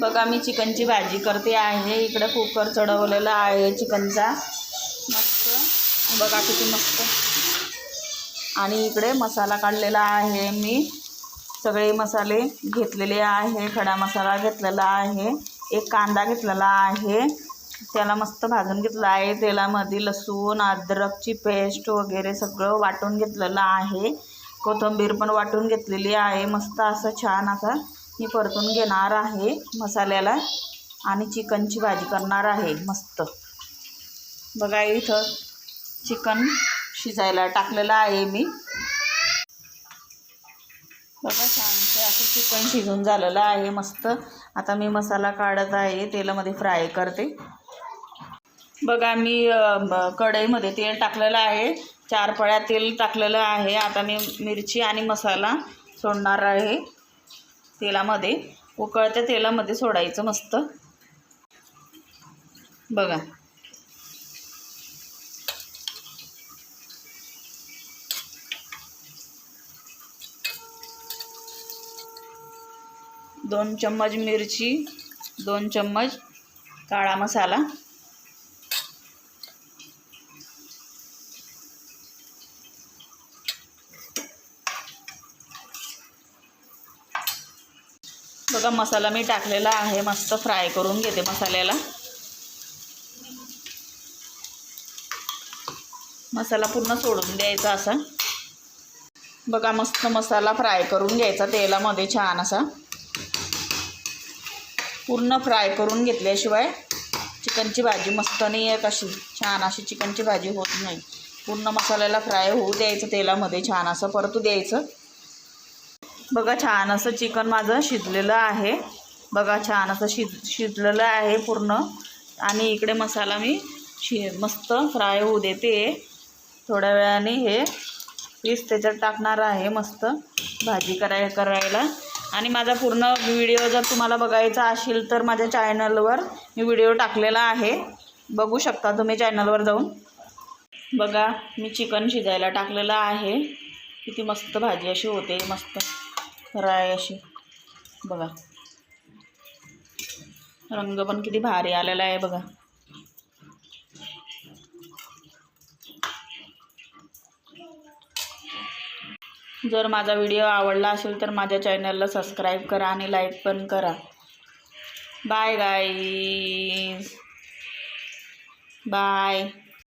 बघा मी चिकनची भाजी करते आहे. इकडे कुकर चढवलेला आहे चिकनचा. मस्त. बघा किती मस्त. आणि इकडे मसाला काढलेला आहे मी. सगळे मसाले घेतलेले आहे. खडा मसाला घेतलेला आहे. एक कांदा घेतलेला आहे. त्याला मस्त भाजून घेतला आहे. तेलामध्ये लसूण अद्रकची पेस्ट वगैरे सगळं वाटून घेतलेलं आहे. कोथिंबीर पण वाटून घेतलेली आहे. मस्त असं छान असं मी परतून घेणार आहे मसाल्याला आणि चिकनची भाजी करणार आहे मस्त. बघा इथं चिकन शिजायला टाकलेलं आहे मी. बघा छानसे असं चिकन शिजून झालेलं आहे मस्त. आता मी मसाला काढत आहे तेलामध्ये फ्राय करते. बघा मी कढईमध्ये तेल टाकलेलं आहे. चार पळ्या तेल टाकलेलं आहे. आता मी मिरची आणि मसाला सोडणार आहे. तेलामध्ये उकळत्या तेलामध्ये सोडायचं मस्त. बघा. दोन चम्मच मिरची दोन चम्मच काळा मसाला. बघा मसाला मी टाकलेला आहे. मस्त फ्राय करून घेते मसाल्याला. मसाला पूर्ण सोडून द्यायचा असा. बघा मस्त मसाला फ्राय करून घ्यायचा तेलामध्ये छान असा. पूर्ण फ्राय करून घेतल्याशिवाय चिकनची भाजी मस्त नाही येत अशी छान अशी चिकनची भाजी होत नाही. पूर्ण मसाल्याला फ्राय होऊ द्यायचं तेलामध्ये छान असं परतू द्यायचं. बघा छान असं चिकन माझं शिजलेलं आहे. बघा छान असं शिज शिजलेलं आहे पूर्ण. आणि इकडे मसाला मी शि मस्त फ्राय होऊ देते. थोड्या वेळाने हे पीस त्याच्यात टाकणार आहे मस्त भाजी कराय करायला. आणि माझा पूर्ण व्हिडिओ जर तुम्हाला बघायचा असेल तर माझ्या चॅनलवर मी व्हिडिओ टाकलेला आहे. बघू शकता तुम्ही चॅनलवर जाऊन. बघा मी चिकन शिजायला टाकलेलं आहे. किती मस्त भाजी अशी होते मस्त. फ्राय अशी. बघा. रंग पण किती भारी आलेला आहे बघा. जर माझा व्हिडिओ आवडला असेल तर माझ्या चॅनलला सबस्क्राईब करा आणि लाईक पण करा. Bye guys. बाय.